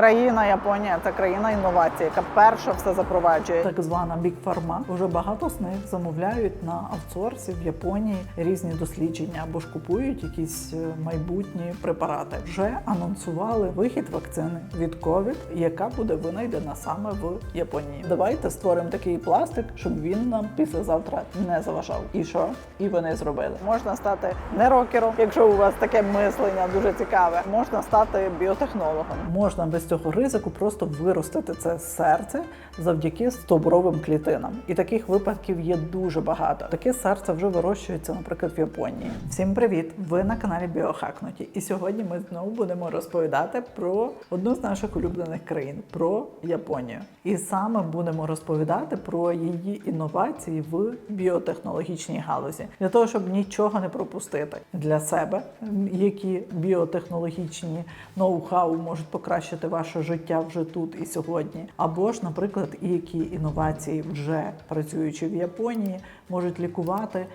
Країна Японія це країна інновацій, яка перша все запроваджує. Так звана Big Pharma. Уже багато з них замовляють на аутсорсі в Японії різні дослідження або ж купують якісь е, майбутні препарати. Вже анонсували вихід вакцини від COVID, яка буде винайдена саме в Японії. Давайте створимо такий пластик, щоб він нам післязавтра не заважав. І що? І вони зробили. Можна стати не рокером, якщо у вас таке мислення дуже цікаве. Можна стати біотехнологом. Можна без цього ризику просто виростити це серце завдяки стобровим клітинам. І таких випадків є дуже багато. Таке серце вже вирощується, наприклад, в Японії. Всім привіт! Ви на каналі Біохакнуті. І сьогодні ми знову будемо розповідати про одну з наших улюблених країн про Японію. І саме будемо розповідати про її інновації в біотехнологічній галузі для того, щоб нічого не пропустити для себе, які біотехнологічні ноу-хау можуть покращити ваше життя вже тут і сьогодні, або ж, наприклад, і які інновації вже працюючи в Японії, можуть лікувати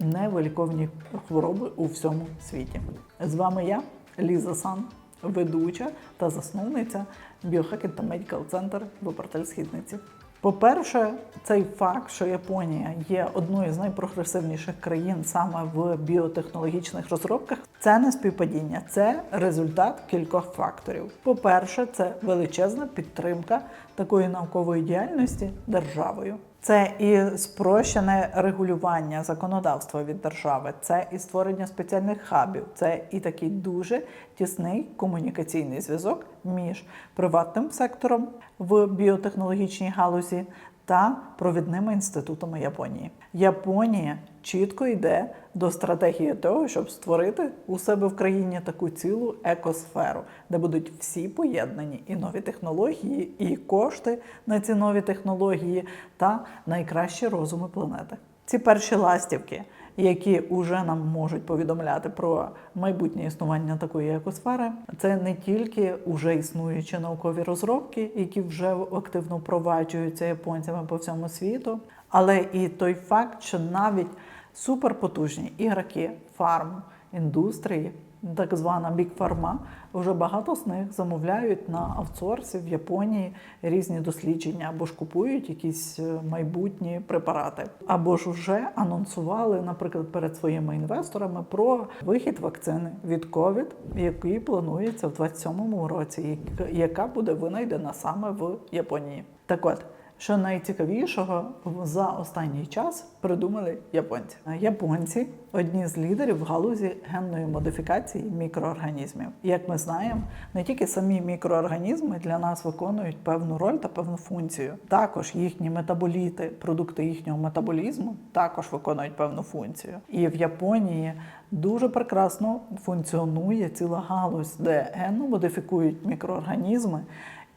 невиліковні хвороби у всьому світі. З вами я, Ліза Сан, ведуча та засновниця Біохакінг та Медикал Центр в Східниці. По-перше, цей факт, що Японія є одною з найпрогресивніших країн саме в біотехнологічних розробках, це не співпадіння, це результат кількох факторів. По-перше, це величезна підтримка такої наукової діяльності державою. Це і спрощене регулювання законодавства від держави, це і створення спеціальних хабів, це і такий дуже тісний комунікаційний зв'язок між приватним сектором в біотехнологічній галузі та провідними інститутами Японії. Японія чітко йде до стратегії того, щоб створити у себе в країні таку цілу екосферу, де будуть всі поєднані і нові технології, і кошти на ці нові технології, та найкращі розуми планети. Ці перші ластівки, які вже нам можуть повідомляти про майбутнє існування такої екосфери, це не тільки уже існуючі наукові розробки, які вже активно впроваджуються японцями по всьому світу, але і той факт, що навіть суперпотужні ігроки фарм індустрії, так звана Pharma, вже багато з них замовляють на аутсорсі в Японії різні дослідження або ж купують якісь е, майбутні препарати, або ж вже анонсували, наприклад, перед своїми інвесторами про вихід вакцини від COVID, який планується в 2027 році, яка буде винайдена саме в Японії. Так от. Що найцікавішого за останній час придумали японці. Японці одні з лідерів в галузі генної модифікації мікроорганізмів. Як ми знаємо, не тільки самі мікроорганізми для нас виконують певну роль та певну функцію. Також їхні метаболіти, продукти їхнього метаболізму також виконують певну функцію. І в Японії дуже прекрасно функціонує ціла галузь, де генно модифікують мікроорганізми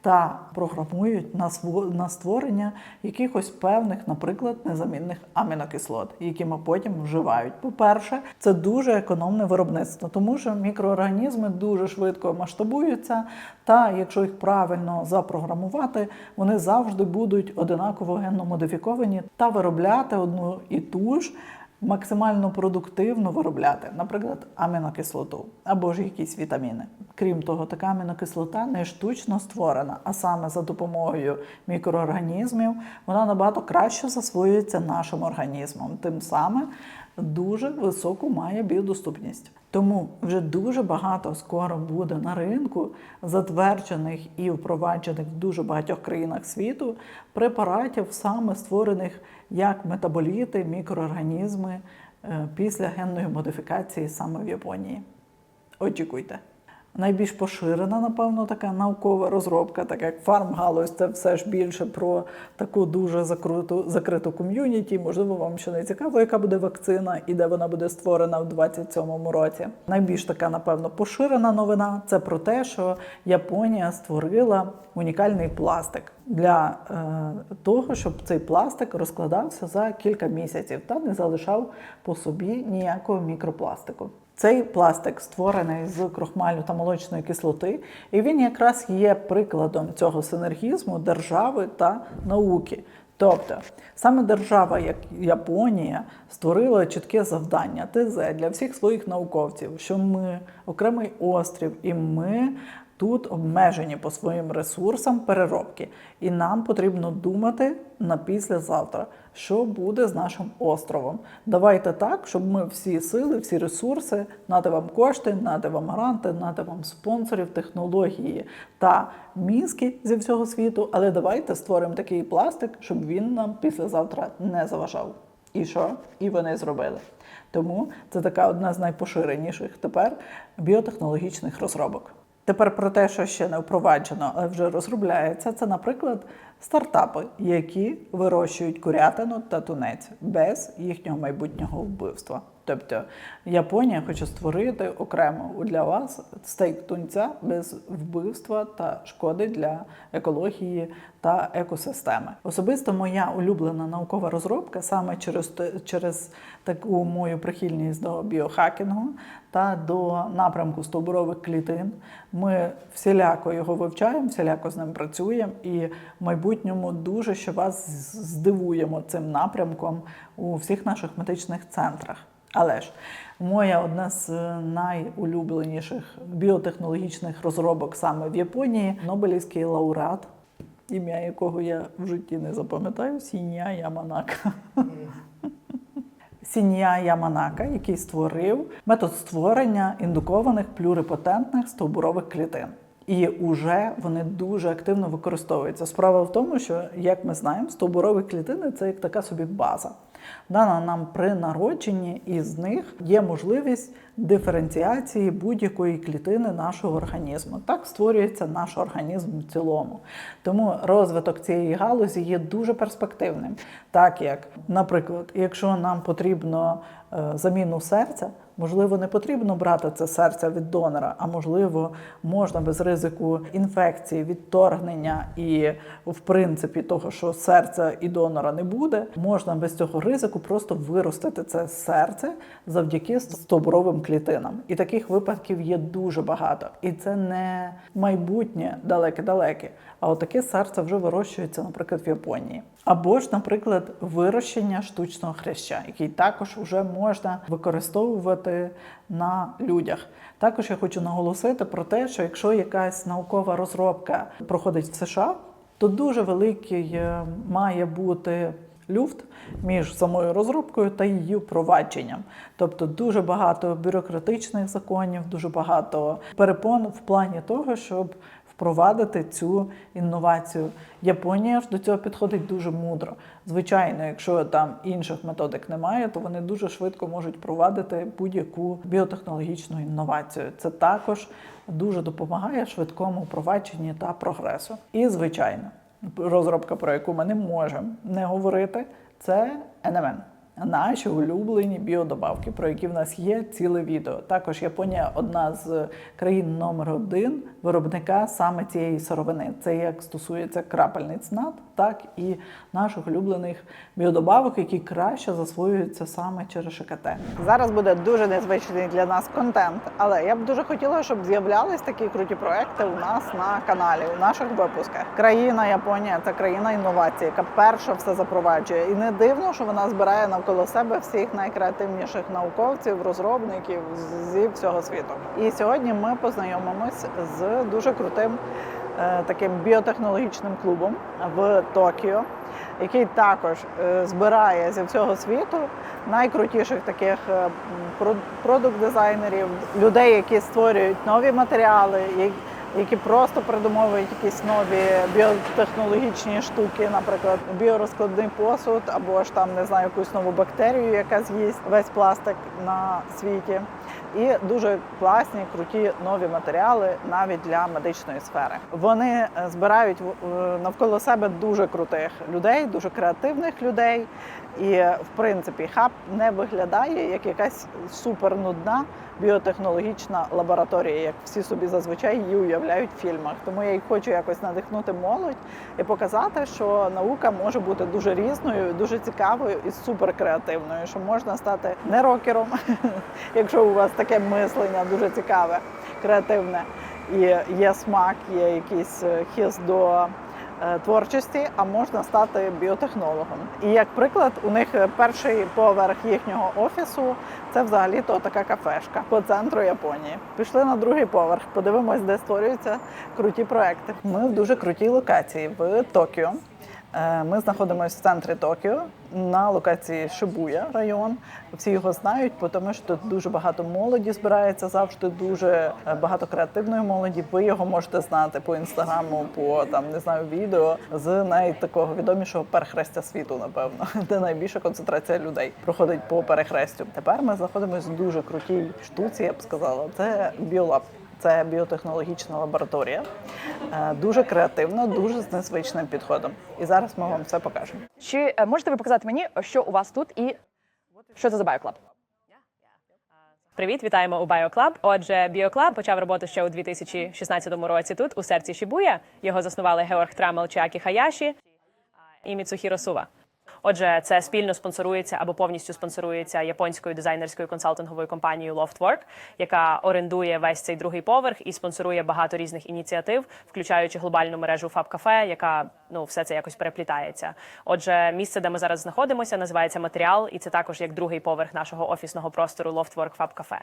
та програмують на створення якихось певних, наприклад, незамінних амінокислот, які ми потім вживають. По-перше, це дуже економне виробництво, тому що мікроорганізми дуже швидко масштабуються, та якщо їх правильно запрограмувати, вони завжди будуть одинаково генно модифіковані та виробляти одну і ту ж максимально продуктивно виробляти, наприклад, амінокислоту або ж якісь вітаміни. Крім того, така амінокислота не штучно створена, а саме за допомогою мікроорганізмів вона набагато краще засвоюється нашим організмом. Тим самим дуже високу має біодоступність. Тому вже дуже багато скоро буде на ринку затверджених і впроваджених в дуже багатьох країнах світу препаратів, саме створених як метаболіти, мікроорганізми е, після генної модифікації саме в Японії. Очікуйте. Найбільш поширена, напевно, така наукова розробка, так як фармгалузь, це все ж більше про таку дуже закриту, закриту ком'юніті. Можливо, вам ще не цікаво, яка буде вакцина і де вона буде створена в 27-му році. Найбільш така, напевно, поширена новина це про те, що Японія створила унікальний пластик для е, того, щоб цей пластик розкладався за кілька місяців та не залишав по собі ніякого мікропластику. Цей пластик створений з крохмалю та молочної кислоти, і він якраз є прикладом цього синергізму держави та науки. Тобто саме держава, як Японія, створила чітке завдання ТЗ для всіх своїх науковців, що ми окремий острів, і ми тут обмежені по своїм ресурсам переробки, і нам потрібно думати на післязавтра, що буде з нашим островом. Давайте так, щоб ми всі сили, всі ресурси, нати вам кошти, нати вам гранти, нати вам спонсорів, технології та мізки зі всього світу. Але давайте створимо такий пластик, щоб він нам післязавтра не заважав. І що? І вони зробили. Тому це така одна з найпоширеніших тепер біотехнологічних розробок. Тепер про те, що ще не впроваджено, але вже розробляється, це, наприклад, стартапи, які вирощують курятину та тунець без їхнього майбутнього вбивства. Тобто Японія хоче створити окремо для вас стейк тунця без вбивства та шкоди для екології та екосистеми. Особисто моя улюблена наукова розробка саме через, через таку мою прихильність до біохакінгу та до напрямку стовбурових клітин. Ми всіляко його вивчаємо, всіляко з ним працюємо і в майбутньому дуже ще вас здивуємо цим напрямком у всіх наших медичних центрах. Але ж моя одна з е, найулюбленіших біотехнологічних розробок саме в Японії Нобелівський лауреат, ім'я якого я в житті не запам'ятаю, Сінья Яманака. Сінья Яманака, який створив метод створення індукованих плюрипотентних стовбурових клітин. І вже вони дуже активно використовуються. Справа в тому, що, як ми знаємо, стовбурові клітини це як така собі база. Дана нам при народженні, і з них є можливість диференціації будь-якої клітини нашого організму. Так створюється наш організм в цілому. Тому розвиток цієї галузі є дуже перспективним. Так як, наприклад, якщо нам потрібно е, заміну серця, можливо, не потрібно брати це серце від донора, а можливо, можна без ризику інфекції, відторгнення і, в принципі, того, що серця і донора не буде, можна без цього ризику просто виростити це серце завдяки стовбуровим клітинам. І таких випадків є дуже багато. І це не майбутнє далеке-далеке. А отаке серце вже вирощується, наприклад, в Японії. Або ж, наприклад, вирощення штучного хряща, який також вже можна використовувати на людях. Також я хочу наголосити про те, що якщо якась наукова розробка проходить в США, то дуже великий е, має бути люфт між самою розробкою та її впровадженням. Тобто дуже багато бюрократичних законів, дуже багато перепон в плані того, щоб впровадити цю інновацію. Японія ж до цього підходить дуже мудро. Звичайно, якщо там інших методик немає, то вони дуже швидко можуть провадити будь-яку біотехнологічну інновацію. Це також дуже допомагає швидкому впровадженні та прогресу. І звичайно, розробка, про яку ми не можемо не говорити, це НМН. Наші улюблені біодобавки, про які в нас є ціле відео. Також Японія одна з країн номер один виробника саме цієї сировини. Це як стосується крапельниць над, так і наших улюблених біодобавок, які краще засвоюються саме через ШКТ. Зараз буде дуже незвичний для нас контент, але я б дуже хотіла, щоб з'являлись такі круті проекти у нас на каналі, у наших випусках. Країна Японія це країна інновацій, яка перша все запроваджує. І не дивно, що вона збирає навколо себе всіх найкреативніших науковців, розробників зі всього світу. І сьогодні ми познайомимось з дуже крутим е, таким біотехнологічним клубом в Токіо, який також е, збирає зі всього світу найкрутіших таких е, продукт-дизайнерів, людей, які створюють нові матеріали, які просто придумовують якісь нові біотехнологічні штуки, наприклад, біорозкладний посуд, або ж там не знаю якусь нову бактерію, яка з'їсть весь пластик на світі. І дуже класні, круті нові матеріали навіть для медичної сфери. Вони е, збирають е, навколо себе дуже крутих людей, дуже креативних людей. І в принципі хаб не виглядає як якась супер нудна біотехнологічна лабораторія, як всі собі зазвичай її уявляють в фільмах. Тому я й хочу якось надихнути молодь і показати, що наука може бути дуже різною, дуже цікавою і супер креативною. Що можна стати не рокером, якщо у вас таке мислення дуже цікаве, креативне, і є смак, є якийсь е, хист до творчості, а можна стати біотехнологом. І як приклад, у них е, перший поверх їхнього офісу це взагалі то така кафешка по центру Японії. Пішли на другий поверх, подивимось, де створюються круті проекти. Ми в дуже крутій локації в Токіо. Е, Ми знаходимося в центрі Токіо на локації Шибуя район. Всі його знають, тому що тут дуже багато молоді збирається завжди дуже е, багато креативної молоді. Ви його можете знати по інстаграму, по там не знаю відео з навіть такого відомішого перехрестя світу, напевно, де найбільша концентрація людей проходить по перехрестю. Тепер ми знаходимося в дуже крутій штуці. Я б сказала, це біолаб. Це біотехнологічна лабораторія, Е, дуже креативна, дуже з незвичним підходом. І зараз ми вам все покажемо. Чи е, можете ви показати мені, що у вас тут і що це за BioClub? Привіт, вітаємо у BioClub. Отже, BioClub почав роботу ще у 2016 році тут, у серці Шібуя. Його заснували Георг Трамел Чіакі Хаяші і Міцухіро Сува. Отже, це спільно спонсорується або повністю спонсорується японською дизайнерською консалтинговою компанією Loftwork, яка орендує весь цей другий поверх і спонсорує багато різних ініціатив, включаючи глобальну мережу Фаб Кафе, яка ну все це якось переплітається. Отже, місце, де ми зараз знаходимося, називається матеріал, і це також як другий поверх нашого офісного простору Loftwork Fab Cafe.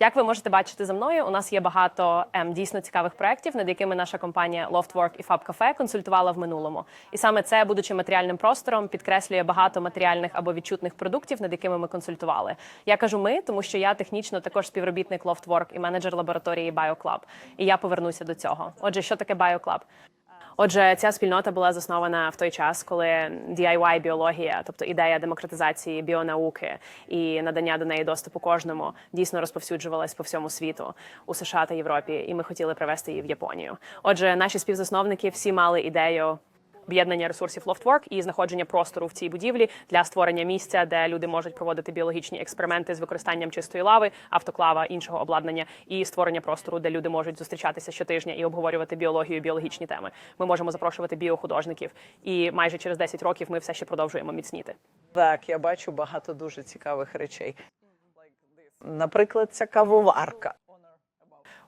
Як ви можете бачити за мною, у нас є багато ем, дійсно цікавих проєктів, над якими наша компанія Loftwork і Fab Cafe консультувала в минулому. І саме це, будучи матеріальним простором, підкреслює багато матеріальних або відчутних продуктів, над якими ми консультували. Я кажу ми, тому що я технічно також співробітник Loftwork і менеджер лабораторії BioClub. І я повернуся до цього. Отже, що таке BioClub? Отже, ця спільнота була заснована в той час, коли DIY біологія, тобто ідея демократизації біонауки і надання до неї доступу кожному, дійсно розповсюджувалась по всьому світу у США та Європі, і ми хотіли привести її в Японію. Отже, наші співзасновники всі мали ідею. Об'єднання ресурсів Loftwork і знаходження простору в цій будівлі для створення місця, де люди можуть проводити біологічні експерименти з використанням чистої лави, автоклава, іншого обладнання, і створення простору, де люди можуть зустрічатися щотижня і обговорювати біологію, біологічні теми. Ми можемо запрошувати біохудожників, і майже через 10 років ми все ще продовжуємо міцніти. Так, я бачу багато дуже цікавих речей. Наприклад, ця кавоварка.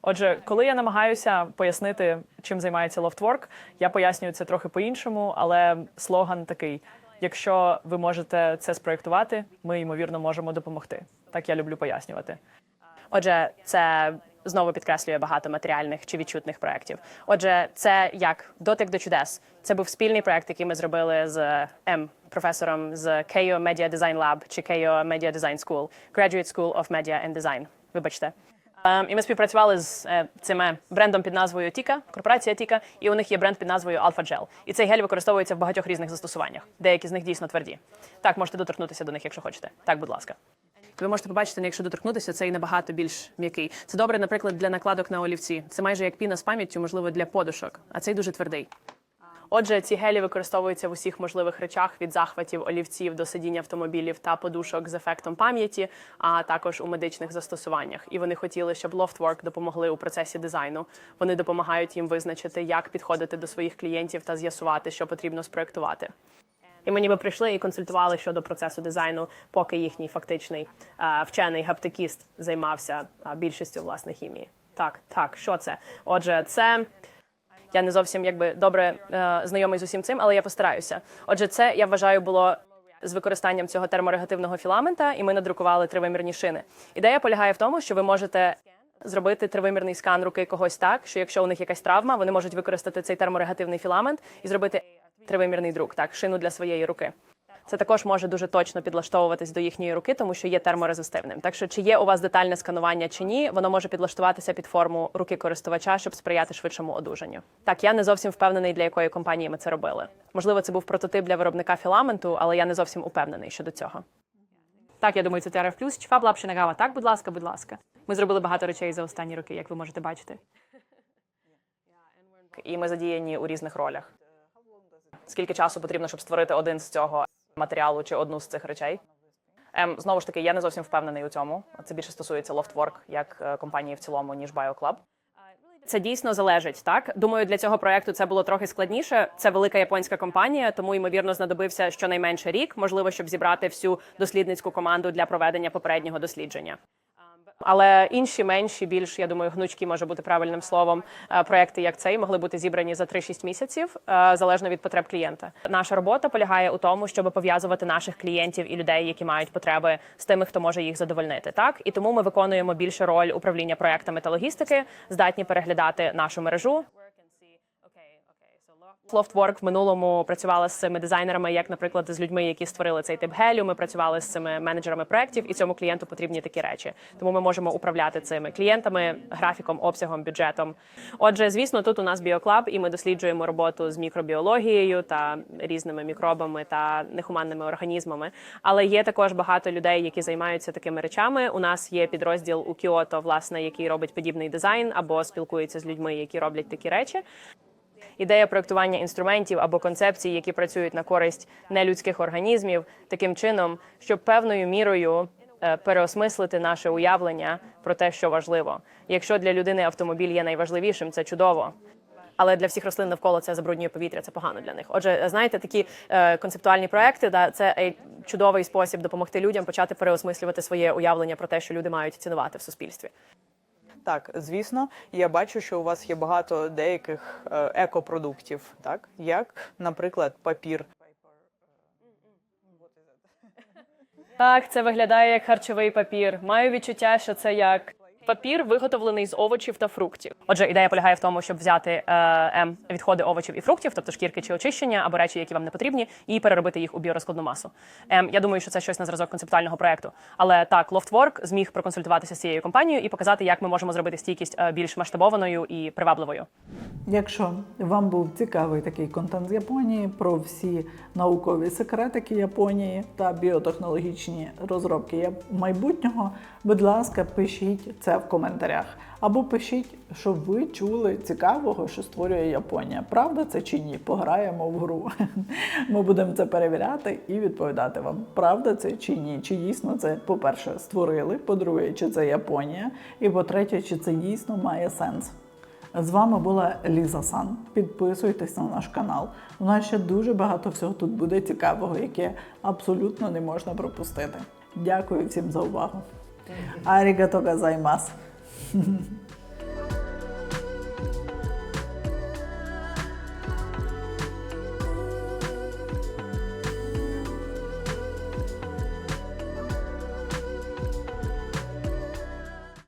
Отже, коли я намагаюся пояснити, чим займається Loftwork, я пояснюю це трохи по-іншому, але слоган такий: якщо ви можете це спроєктувати, ми ймовірно можемо допомогти. Так я люблю пояснювати. Отже, це знову підкреслює багато матеріальних чи відчутних проєктів. Отже, це як дотик до чудес. Це був спільний проєкт, який ми зробили з М. Професором з Keio Media Design Lab чи Keio Media Design School, Graduate School of Media and Design. Вибачте. Ем, І ми співпрацювали з е, цим е, брендом під назвою Тіка, корпорація Тіка, і у них є бренд під назвою Alpha Gel. І цей гель використовується в багатьох різних застосуваннях. Деякі з них дійсно тверді. Так, можете доторкнутися до них, якщо хочете. Так, будь ласка. Ви можете побачити, якщо доторкнутися, цей набагато більш м'який. Це добре, наприклад, для накладок на олівці. Це майже як піна з пам'яттю, можливо, для подушок, а цей дуже твердий. Отже, ці гелі використовуються в усіх можливих речах від захватів олівців до сидіння автомобілів та подушок з ефектом пам'яті, а також у медичних застосуваннях. І вони хотіли, щоб Loftwork допомогли у процесі дизайну. Вони допомагають їм визначити, як підходити до своїх клієнтів та з'ясувати, що потрібно спроектувати. І ми ніби прийшли і консультували щодо процесу дизайну, поки їхній фактичний е, вчений гаптикіст займався більшістю власне хімії. Так, так, що це? Отже, це я не зовсім якби добре е, знайомий з усім цим, але я постараюся. Отже, це я вважаю було з використанням цього терморегативного філамента, і ми надрукували тривимірні шини. Ідея полягає в тому, що ви можете зробити тривимірний скан руки когось так, що якщо у них якась травма, вони можуть використати цей терморегативний філамент і зробити тривимірний друк, так, шину для своєї руки. Це також може дуже точно підлаштовуватись до їхньої руки, тому що є терморезистивним. Так що, чи є у вас детальне сканування чи ні, воно може підлаштуватися під форму руки користувача, щоб сприяти швидшому одужанню. Так, я не зовсім впевнений, для якої компанії ми це робили. Можливо, це був прототип для виробника філаменту, але я не зовсім упевнений щодо цього. Так, я думаю, це TRF+. Чфаб лапши нагава. Так, будь ласка, будь ласка. Ми зробили багато речей за останні роки, як ви можете бачити. І ми задіяні у різних ролях. Скільки часу потрібно, щоб створити один з цього матеріалу чи одну з цих речей? Ем, знову ж таки, я не зовсім впевнений у цьому. Це більше стосується Loftwork як е, компанії в цілому, ніж BioClub. Це дійсно залежить, так думаю, для цього проекту це було трохи складніше. Це велика японська компанія, тому ймовірно знадобився щонайменше рік, можливо, щоб зібрати всю дослідницьку команду для проведення попереднього дослідження. Але інші менші, більш я думаю, гнучкі може бути правильним словом. е, Проекти як цей могли бути зібрані за 3-6 місяців, е, залежно від потреб клієнта. Наша робота полягає у тому, щоб пов'язувати наших клієнтів і людей, які мають потреби, з тими, хто може їх задовольнити. Так і тому ми виконуємо більше роль управління проектами та логістики, здатні переглядати нашу мережу. Loftwork в минулому працювала з цими дизайнерами, як, наприклад, з людьми, які створили цей тип гелю. Ми працювали з цими менеджерами проєктів, і цьому клієнту потрібні такі речі. Тому ми можемо управляти цими клієнтами, графіком, обсягом, бюджетом. Отже, звісно, тут у нас біоклаб, і ми досліджуємо роботу з мікробіологією та різними мікробами та нехуманними організмами. Але є також багато людей, які займаються такими речами. У нас є підрозділ у Кіото, власне, який робить подібний дизайн або спілкується з людьми, які роблять такі речі. Ідея проектування інструментів або концепцій, які працюють на користь нелюдських організмів, таким чином, щоб певною мірою е, переосмислити наше уявлення про те, що важливо. Якщо для людини автомобіль є найважливішим, це чудово. Але для всіх рослин навколо це забруднює повітря, це погано для них. Отже, знаєте, такі е, концептуальні проекти, да, це е, чудовий спосіб допомогти людям почати переосмислювати своє уявлення про те, що люди мають цінувати в суспільстві. Так, звісно, я бачу, що у вас є багато деяких е, екопродуктів, так як, наприклад, папір. Так, це виглядає як харчовий папір. Маю відчуття, що це як папір, виготовлений з овочів та фруктів. Отже, ідея полягає в тому, щоб взяти е, ем, відходи овочів і фруктів, тобто шкірки чи очищення або речі, які вам не потрібні, і переробити їх у біорозкладну масу. Ем, я думаю, що це щось на зразок концептуального проекту. Але так, Loftwork зміг проконсультуватися з цією компанією і показати, як ми можемо зробити стійкість е, більш масштабованою і привабливою. Якщо вам був цікавий такий контент з Японії про всі наукові секретики Японії та біотехнологічні розробки майбутнього, будь ласка, пишіть це в коментарях. Або пишіть, що ви чули цікавого, що створює Японія. Правда це чи ні? Пограємо в гру. Ми будемо це перевіряти і відповідати вам, правда це чи ні. Чи дійсно це, по-перше, створили, по-друге, чи це Японія, і по-третє, чи це дійсно має сенс. З вами була Ліза Сан. Підписуйтесь на наш канал. У нас ще дуже багато всього тут буде цікавого, яке абсолютно не можна пропустити. Дякую всім за увагу. ありがとうございます。